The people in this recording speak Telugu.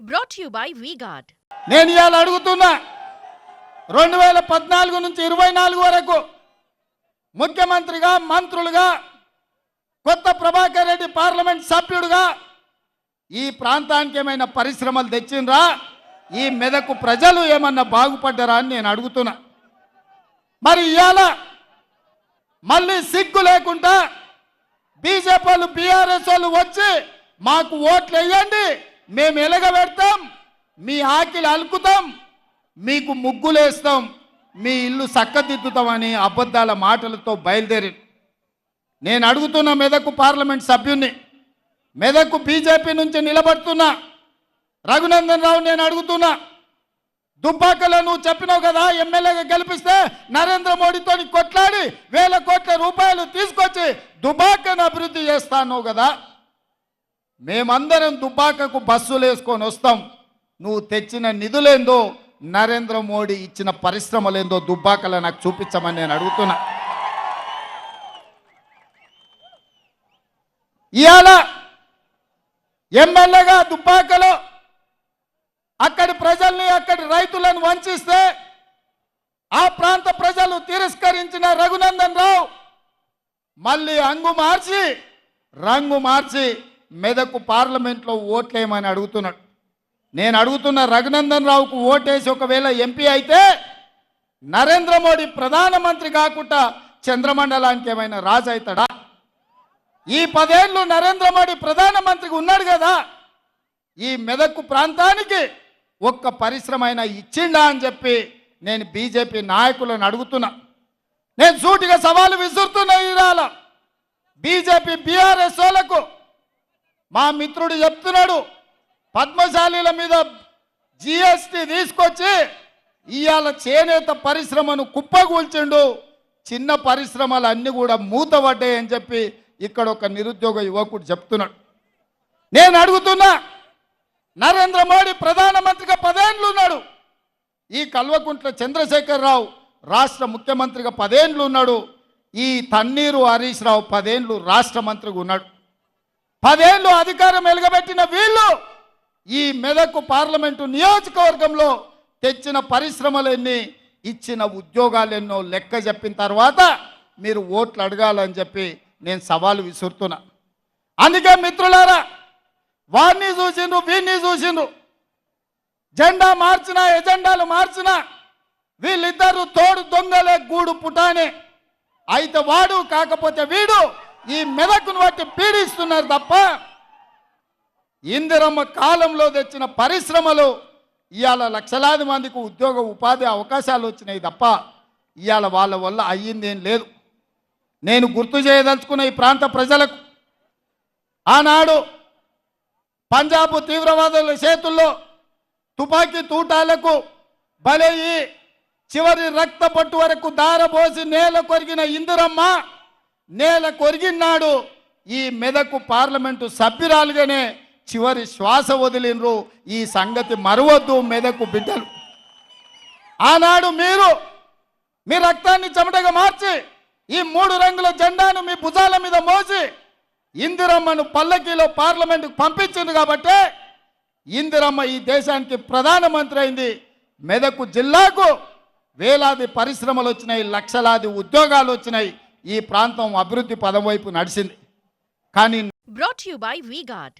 బ్రాట్ యు బై వీగార్డ్ నేను ఇవాళ అడుగుతున్నా రెండు వేల పద్నాలుగు నుంచి ఇరవై నాలుగు వరకు ముఖ్యమంత్రిగా మంత్రులుగా కొత్త ప్రభాకర్ రెడ్డి పార్లమెంట్ సభ్యుడుగా ఈ ప్రాంతానికి ఏమైనా పరిశ్రమలు తెచ్చిండ్రా? ఈ మెదకు ప్రజలు ఏమన్నా బాగుపడ్డారా అని నేను అడుగుతున్నా. మరి ఇవాళ మళ్ళీ సిగ్గు లేకుండా బీజేపీ వాళ్ళు బీఆర్ఎస్ వాళ్ళు వచ్చి మాకు ఓట్లు వేయండి. మేము ఎలగబెడతాం మీ ఆకిలి అలుకుతాం మీకు ముగ్గులేస్తాం మీ ఇల్లు చక్కదిద్దుతామని అబద్ధాల మాటలతో బయలుదేరి. నేను అడుగుతున్న మెదకు పార్లమెంట్ సభ్యుణ్ణి మెదకు బీజేపీ నుంచి నిలబడుతున్నా. రఘునందన్ రావు నేను అడుగుతున్నా దుబ్బాకలో నువ్వు చెప్పినావు కదా ఎమ్మెల్యేగా గెలిపిస్తే నరేంద్ర మోడీతో కొట్లాడి వేల కోట్ల రూపాయలు తీసుకొచ్చి దుబాకను అభివృద్ధి చేస్తాను కదా. మేమందరం దుబ్బాకకు బస్సులు వేసుకొని వస్తాం. నువ్వు తెచ్చిన నిధులేందో నరేంద్ర మోడీ ఇచ్చిన పరిశ్రమలేందో దుబ్బాకలో నాకు చూపించమని నేను అడుగుతున్నా. ఇవాళ ఎమ్మెల్యేగా దుబ్బాకలో అక్కడి ప్రజల్ని అక్కడి రైతులను వంచిస్తే ఆ ప్రాంత ప్రజలు తిరస్కరించిన రఘునందన్ రావు మళ్ళీ అంగు మార్చి రంగు మార్చి మెదకు పార్లమెంట్లో ఓట్లేయమని అడుగుతున్నాడు. నేను అడుగుతున్న రఘునందన్ రావుకు ఓటేసి ఒకవేళ ఎంపీ అయితే నరేంద్ర మోడీ ప్రధానమంత్రి కాకుండా చంద్రమండలానికి ఏమైనా రాజు అవుతాడా? ఈ పదేళ్ళు నరేంద్ర మోడీ ప్రధానమంత్రికి ఉన్నాడు కదా. ఈ మెదక్కు ప్రాంతానికి ఒక్క పరిశ్రమ అయినా ఇచ్చిండా అని చెప్పి నేను బీజేపీ నాయకులను అడుగుతున్నా. నేను సూటిగా సవాలు విసురుతున్నా ఇవాళ బీజేపీ బీఆర్ఎస్ వాళ్ళకు మా మిత్రుడు చెప్తున్నాడు పద్మశాలీల మీద జిఎస్టి తీసుకొచ్చి ఇవాళ చేనేత పరిశ్రమను కుప్పగూల్చిండు చిన్న పరిశ్రమలు అన్నీ కూడా మూతపడ్డాయి అని చెప్పి ఇక్కడ ఒక నిరుద్యోగ యువకుడు చెప్తున్నాడు. నేను అడుగుతున్నా నరేంద్ర మోడీ ప్రధానమంత్రిగా పదేండ్లు ఉన్నాడు ఈ కల్వకుంట్ల చంద్రశేఖరరావు రాష్ట్ర ముఖ్యమంత్రిగా పదేండ్లు ఉన్నాడు ఈ తన్నీరు హరీష్ రావు పదేండ్లు రాష్ట్ర మంత్రిగా ఉన్నాడు. పదేళ్ళు అధికారం వెలుగబెట్టిన వీళ్ళు ఈ మెదకు పార్లమెంటు నియోజకవర్గంలో తెచ్చిన పరిశ్రమలన్నీ ఇచ్చిన ఉద్యోగాలెన్నో లెక్క చెప్పిన తర్వాత మీరు ఓట్లు అడగాలని చెప్పి నేను సవాలు విసురుతున్నా. అందుకే మిత్రులారా వారిని చూసిండ్రు వీరిని చూసిండ్రు. జెండా మార్చిన ఎజెండాలు మార్చిన వీళ్ళిద్దరు తోడు దొంగలే గూడు పుటానే. అయితే వాడు కాకపోతే వీడు ఈ మెదకును బట్టి పీడిస్తున్నారు తప్ప ఇందిరమ్మ కాలంలో తెచ్చిన పరిశ్రమలు ఇవాళ లక్షలాది మందికి ఉద్యోగ ఉపాధి అవకాశాలు వచ్చినాయి తప్ప ఇవాళ వాళ్ళ వల్ల అయ్యిందేం లేదు. నేను గుర్తు చేయదలుచుకున్న ఈ ప్రాంత ప్రజలకు ఆనాడు పంజాబ్ తీవ్రవాదుల చేతుల్లో తుపాకీ తూటాలకు బలయ్యి చివరి రక్త పట్టు వరకు దారపోసి నేల కొరిగిన ఇందిరమ్మ నేల కొరిగినాడు ఈ మెదకు పార్లమెంటు సభ్యురాలుగానే చివరి శ్వాస వదిలినరు ఈ సంగతి మరవద్దు మెదకు బిడ్డలు. ఆనాడు మీరు మీ రక్తాన్ని చెమటగా మార్చి ఈ మూడు రంగుల జెండాను మీ భుజాల మీద మోసి ఇందిరమ్మను పల్లకీలో పార్లమెంటుకు పంపించింది కాబట్టి ఇందిరమ్మ ఈ దేశానికి ప్రధానమంత్రి అయింది. మెదకు జిల్లాకు వేలాది పరిశ్రమలు వచ్చినాయి లక్షలాది ఉద్యోగాలు వచ్చినాయి. ఈ ప్రాంతం అభివృద్ధి పదం వైపు నడిచింది. కానీ బ్రాట్ యు బై వీగార్డ్